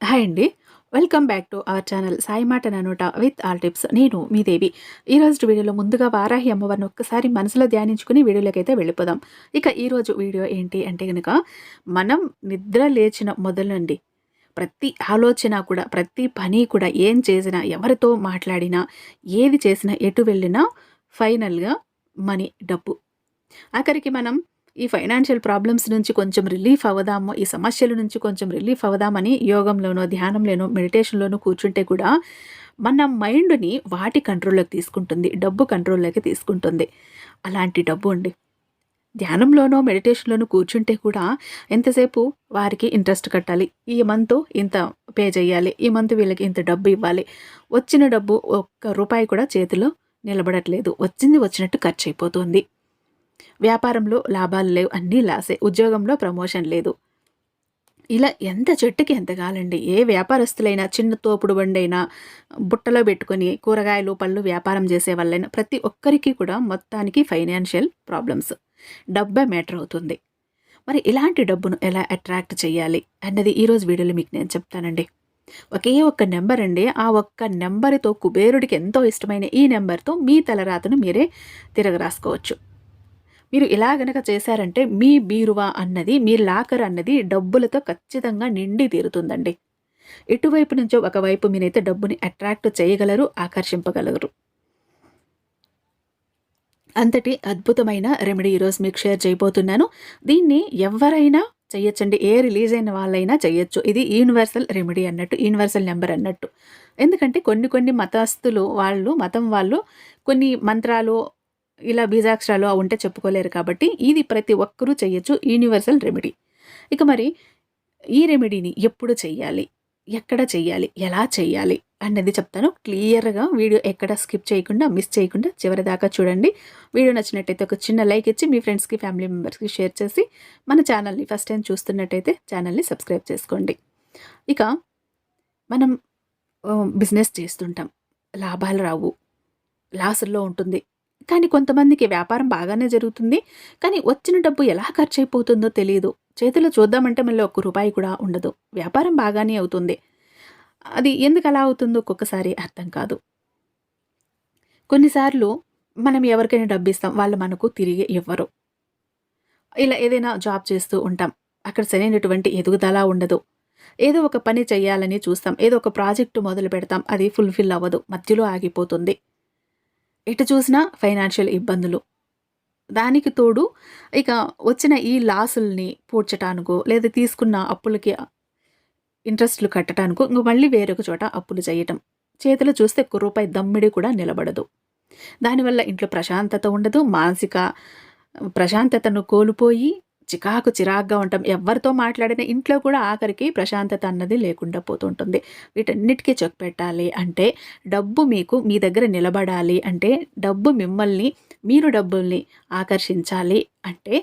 Hi అండి. Welcome back to our channel Sai మాట ననోట విత్ ఆల్ టిప్స్. నేను మీ దేవి. ఈరోజు వీడియోలో ముందుగా వారాహి అమ్మవారిని ఒక్కసారి మనసులో ధ్యానించుకుని వీడియోలోకి అయితే వెళ్ళిపోదాం. ఇక ఈరోజు వీడియో ఏంటి అంటే కనుక మనం నిద్ర లేచిన మొదలు నుండి ప్రతి ఆలోచన కూడా ప్రతి పని కూడా ఏం చేసినా ఎవరితో మాట్లాడినా ఏది చేసినా ఎటు వెళ్ళినా ఫైనల్గా మనీ డబ్బు. ఆఖరికి మనం ఈ ఫైనాన్షియల్ ప్రాబ్లమ్స్ నుంచి కొంచెం రిలీఫ్ అవ్వదాము ఈ సమస్యల నుంచి కొంచెం రిలీఫ్ అవదామని యోగంలోనో ధ్యానంలోనో మెడిటేషన్లోనో కూర్చుంటే కూడా మన మైండ్ని వాటి కంట్రోల్లోకి తీసుకుంటుంది డబ్బు కంట్రోల్లోకి తీసుకుంటుంది. అలాంటి డబ్బు అండి. ధ్యానంలోనో మెడిటేషన్లోనో కూర్చుంటే కూడా ఎంతసేపు వారికి ఇంట్రెస్ట్ కట్టాలి? ఈ మంత్ ఇంత పే చేయాలి ఈ మంత్ వీళ్ళకి ఇంత డబ్బు ఇవ్వాలి. వచ్చిన డబ్బు ఒక్క రూపాయి కూడా చేతిలో నిలబడట్లేదు. వచ్చింది వచ్చినట్టు ఖర్చు అయిపోతుంది. వ్యాపారంలో లాభాలు లేవు అన్నీ లాసే. ఉద్యోగంలో ప్రమోషన్ లేదు. ఇలా ఎంత చెట్టుకి ఎంత కాలండి ఏ వ్యాపారస్తులైనా చిన్న తోపుడు బండైనా బుట్టలో పెట్టుకొని కూరగాయలు పళ్ళు వ్యాపారం చేసే వాళ్ళైనా ప్రతి ఒక్కరికి కూడా మొత్తానికి ఫైనాన్షియల్ ప్రాబ్లమ్స్. డబ్బే మ్యాటర్ అవుతుంది. మరి ఇలాంటి డబ్బును ఎలా అట్రాక్ట్ చేయాలి అన్నది ఈరోజు వీడియోలో మీకు నేను చెప్తానండి. ఒకే ఒక్క నెంబర్ అండి. ఆ ఒక్క నెంబర్తో కుబేరుడికి ఎంతో ఇష్టమైన ఈ నెంబర్తో మీ తలరాతను మీరే తిరగరాసుకోవచ్చు మీరు ఇలా గనక చేశారంటే మీ బీరువా అన్నది మీ లాకర్ అన్నది డబ్బులతో ఖచ్చితంగా నిండి తీరుతుందండి. ఎటువైపు నుంచో ఒకవైపు మీరైతే డబ్బుని అట్రాక్ట్ చేయగలరు ఆకర్షింపగలరు. అంతటి అద్భుతమైన రెమెడీ ఈరోజు మీకు షేర్ చేయబోతున్నాను. దీన్ని ఎవరైనా చేయొచ్చండి ఏ రిలీజ్ అయిన వాళ్ళైనా చేయొచ్చు ఇది యూనివర్సల్ రెమెడీ అన్నట్టు యూనివర్సల్ నెంబర్ అన్నట్టు. ఎందుకంటే కొన్ని కొన్ని మతస్థులు వాళ్ళు మతం వాళ్ళు కొన్ని మంత్రాలు ఇలా బీజాక్షరాలు ఉంటే చెప్పుకోలేరు కాబట్టి ఇది ప్రతి ఒక్కరూ చేయొచ్చు యూనివర్సల్ రెమెడీ ఇక మరి ఈ రెమెడీని ఎప్పుడు చెయ్యాలి? ఎక్కడ చెయ్యాలి? ఎలా చేయాలి అన్నది చెప్తాను. క్లియర్గా వీడియో ఎక్కడ స్కిప్ చేయకుండా మిస్ చేయకుండా చివరి దాకా చూడండి. వీడియో నచ్చినట్టయితే ఒక చిన్న లైక్ ఇచ్చి మీ ఫ్రెండ్స్కి ఫ్యామిలీ మెంబర్స్కి షేర్ చేసి మన ఛానల్ని ఫస్ట్ టైం చూస్తున్నట్టయితే ఛానల్ని సబ్స్క్రైబ్ చేసుకోండి. ఇక మనం బిజినెస్ చేస్తుంటాం. లాభాలు రావు. లాసుల్లో ఉంటుంది. కానీ కొంతమందికి వ్యాపారం బాగానే జరుగుతుంది. కానీ వచ్చిన డబ్బు ఎలా ఖర్చు అయిపోతుందో తెలియదు చేతిలో చూద్దామంటే మళ్ళీ ఒక్క రూపాయి కూడా ఉండదు. వ్యాపారం బాగానే అవుతుంది. అది ఎందుకు అలా అవుతుందో ఒక్కొక్కసారి అర్థం కాదు. కొన్నిసార్లు మనం ఎవరికైనా డబ్బు ఇస్తాం. వాళ్ళు మనకు తిరిగి ఇవ్వరు. ఇలా ఏదైనా జాబ్ చేస్తూ ఉంటాం. అక్కడ సరైనటువంటి ఎదుగుదల ఉండదు. ఏదో ఒక పని చేయాలని చూస్తాం. ఏదో ఒక ప్రాజెక్టు మొదలు పెడతాం. అది ఫుల్ఫిల్ అవ్వదు. మధ్యలో ఆగిపోతుంది. ఎటు చూసినా ఫైనాన్షియల్ ఇబ్బందులు. దానికి తోడు ఇక వచ్చిన ఈ లాసుల్ని పూడ్చటానికో లేదా తీసుకున్న అప్పులకి ఇంట్రెస్ట్లు కట్టడానికో ఇంక మళ్ళీ వేరొక చోట అప్పులు చేయటం చేతిలో చూస్తే ఒక్క రూపాయి దమ్మిడి కూడా నిలబడదు. దానివల్ల ఇంట్లో ప్రశాంతత ఉండదు మానసిక ప్రశాంతతను కోల్పోయి చికాకు చిరాగ్గా ఉంటాం. ఎవరితో మాట్లాడిన ఇంట్లో కూడా ఆఖరికి ప్రశాంతత అన్నది లేకుండా పోతుంటుంది. వీటన్నిటికీ చెక్ పెట్టాలి అంటే డబ్బు మీకు మీ దగ్గర నిలబడాలి అంటే డబ్బు మిమ్మల్ని మీరు డబ్బుల్ని ఆకర్షించాలి అంటే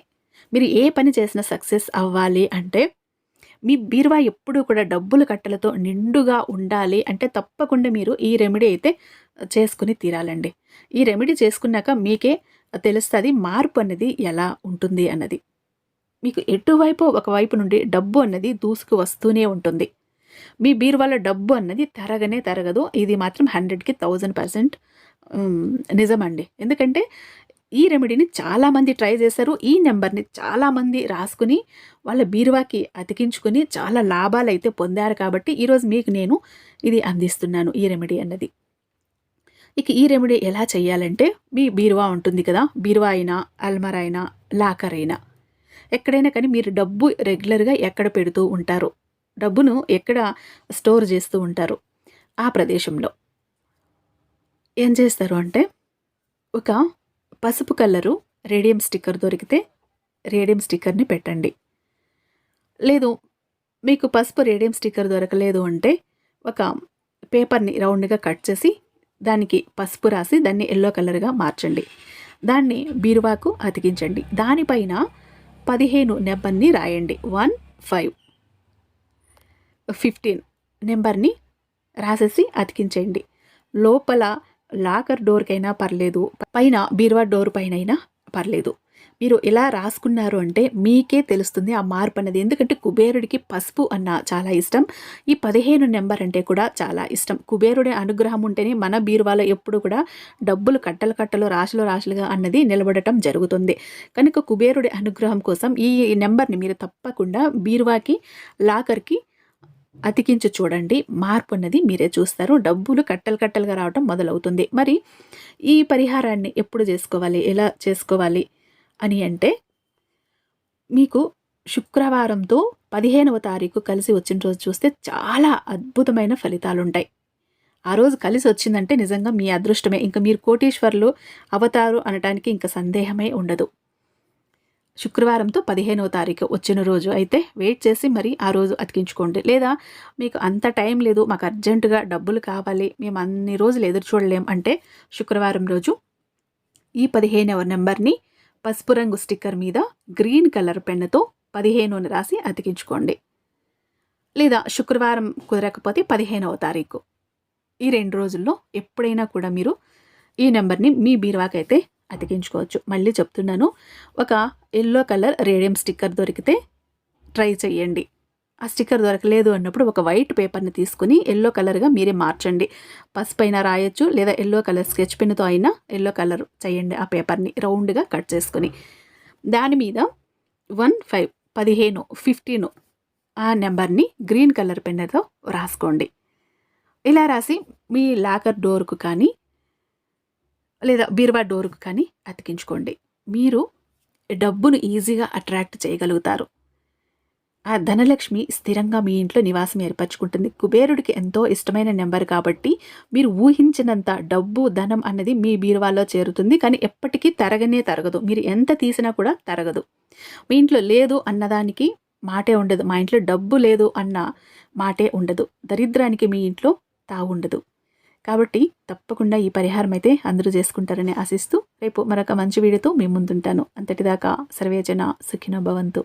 మీరు ఏ పని చేసినా సక్సెస్ అవ్వాలి అంటే మీ బీరువా ఎప్పుడూ కూడా డబ్బులు కట్టలతో నిండుగా ఉండాలి అంటే తప్పకుండా మీరు ఈ రెమెడీ అయితే చేసుకుని తీరాలండి. ఈ రెమెడీ చేసుకున్నాక మీకే తెలుస్తుంది మార్పు అనేది ఎలా ఉంటుంది అన్నది. మీకు ఎటువైపు ఒకవైపు నుండి డబ్బు అన్నది దూసుకు వస్తూనే ఉంటుంది. మీ బీరువాలో డబ్బు అన్నది తరగనే తరగదు. ఇది మాత్రం హండ్రెడ్కి థౌజండ్ పర్సెంట్ నిజమండి. ఎందుకంటే ఈ రెమెడీని చాలామంది ట్రై చేశారు. ఈ నెంబర్ని చాలామంది రాసుకుని వాళ్ళ బీరువాకి అతికించుకుని చాలా లాభాలు అయితే పొందారు కాబట్టి ఈరోజు మీకు నేను ఇది అందిస్తున్నాను ఈ రెమెడీ అన్నది. ఇక ఈ రెమెడీ ఎలా చేయాలంటే మీ బీరువా ఉంటుంది కదా బీరువా అయినా అల్మర్ అయినా లాకర్ అయినా ఎక్కడైనా కానీ మీరు డబ్బు రెగ్యులర్గా ఎక్కడ పెడుతూ ఉంటారు డబ్బును ఎక్కడ స్టోర్ చేస్తూ ఉంటారు ఆ ప్రదేశంలో. ఏం చేస్తారు అంటే ఒక పసుపు కలరు రేడియం స్టిక్కర్ దొరికితే రేడియం స్టిక్కర్ని పెట్టండి. లేదు మీకు పసుపు రేడియం స్టిక్కర్ దొరకలేదు అంటే ఒక పేపర్ని రౌండ్గా కట్ చేసి దానికి పసుపు రాసి దాన్ని ఎల్లో కలర్గా మార్చండి. దాన్ని బీరువాకు అతికించండి. దానిపైన పదిహేను నెంబర్ని రాయండి. One five. ఫిఫ్టీన్ నెంబర్ని రాసేసి అతికించేయండి. లోపల లాకర్ డోర్కైనా పర్లేదు పైన బీరువా డోర్ పైన పర్లేదు. మీరు ఇలా రాసుకున్నారు అంటే మీకే తెలుస్తుంది ఆ మార్పు అన్నది. ఎందుకంటే కుబేరుడికి పసుపు అన్న చాలా ఇష్టం. ఈ పదిహేను నెంబర్ అంటే కూడా చాలా ఇష్టం. కుబేరుడి అనుగ్రహం ఉంటేనే మన బీరువాలో ఎప్పుడు కూడా డబ్బులు కట్టలు కట్టలు రాశులు రాశులుగా అన్నది నిలబడటం జరుగుతుంది. కనుక కుబేరుడి అనుగ్రహం కోసం ఈ నెంబర్ని మీరు తప్పకుండా బీరువాకి లాకర్కి అతికించి చూడండి. మార్పు అన్నది మీరే చూస్తారు. డబ్బులు కట్టలు కట్టలుగా రావటం మొదలవుతుంది. మరి ఈ పరిహారాన్ని ఎప్పుడు చేసుకోవాలి? ఎలా చేసుకోవాలి? అని అంటే మీకు శుక్రవారంతో పదిహేనవ తారీఖు కలిసి వచ్చిన రోజు చూస్తే చాలా అద్భుతమైన ఫలితాలు ఉంటాయి ఆ రోజు కలిసి వచ్చిందంటే నిజంగా మీ అదృష్టమే. ఇంకా మీరు కోటీశ్వర్లు అవతారు అనటానికి ఇంకా సందేహమే ఉండదు. శుక్రవారంతో పదిహేనవ తారీఖు వచ్చిన రోజు అయితే వెయిట్ చేసి మరి ఆ రోజు అతికించుకోండి. లేదా మీకు అంత టైం లేదు మాకు అర్జెంటుగా డబ్బులు కావాలి మేము అన్ని రోజులు ఎదురు చూడలేం అంటే శుక్రవారం రోజు ఈ పదిహేనవ నెంబర్ని పసుపు రంగు స్టిక్కర్ మీద గ్రీన్ కలర్ పెన్నుతో పదిహేను రాసి అతికించుకోండి. లేదా శుక్రవారం కుదరకపోతే పదిహేనవ తారీఖు. ఈ రెండు రోజుల్లో ఎప్పుడైనా కూడా మీరు ఈ నెంబర్ని మీ బీరువాకైతే అతికించుకోవచ్చు. మళ్ళీ చెప్తున్నాను ఒక ఎల్లో కలర్ రేడియం స్టిక్కర్ దొరికితే ట్రై చేయండి ఆ స్టిక్కర్ దొరకలేదు అన్నప్పుడు ఒక వైట్ పేపర్ని తీసుకుని ఎల్లో కలర్గా మీరే మార్చండి. పసుపు అయినా రాయొచ్చు లేదా ఎల్లో కలర్ స్కెచ్ పెన్తో అయినా ఎల్లో కలర్ చేయండి ఆ పేపర్ని రౌండ్గా కట్ చేసుకుని. దాని మీద వన్ ఫైవ్ పదిహేను ఫిఫ్టీన్ ఆ నెంబర్ని గ్రీన్ కలర్ పెన్నుతో రాసుకోండి. ఇలా రాసి మీ లాకర్ డోర్కు కానీ లేదా బీరువా డోర్కు కానీ అతికించుకోండి. మీరు డబ్బును ఈజీగా అట్రాక్ట్ చేయగలుగుతారు. ఆ ధనలక్ష్మి స్థిరంగా మీ ఇంట్లో నివాసం ఏర్పరచుకుంటుంది. కుబేరుడికి ఎంతో ఇష్టమైన నెంబర్ కాబట్టి మీరు ఊహించినంత డబ్బు ధనం అన్నది మీ బీరువాలో చేరుతుంది. కానీ ఎప్పటికీ తరగనే తరగదు. మీరు ఎంత తీసినా కూడా తరగదు. మీ ఇంట్లో లేదు అన్నదానికి మాటే ఉండదు. మా ఇంట్లో డబ్బు లేదు అన్న మాటే ఉండదు. దరిద్రానికి మీ ఇంట్లో తాగుండదు కాబట్టి తప్పకుండా ఈ పరిహారం అయితే అందరూ చేసుకుంటారని ఆశిస్తూ రేపు మరొక మంచి వీడియోతో మీ ముందుంటాను. అంతటిదాకా సర్వేజన సుఖిన భవంతు.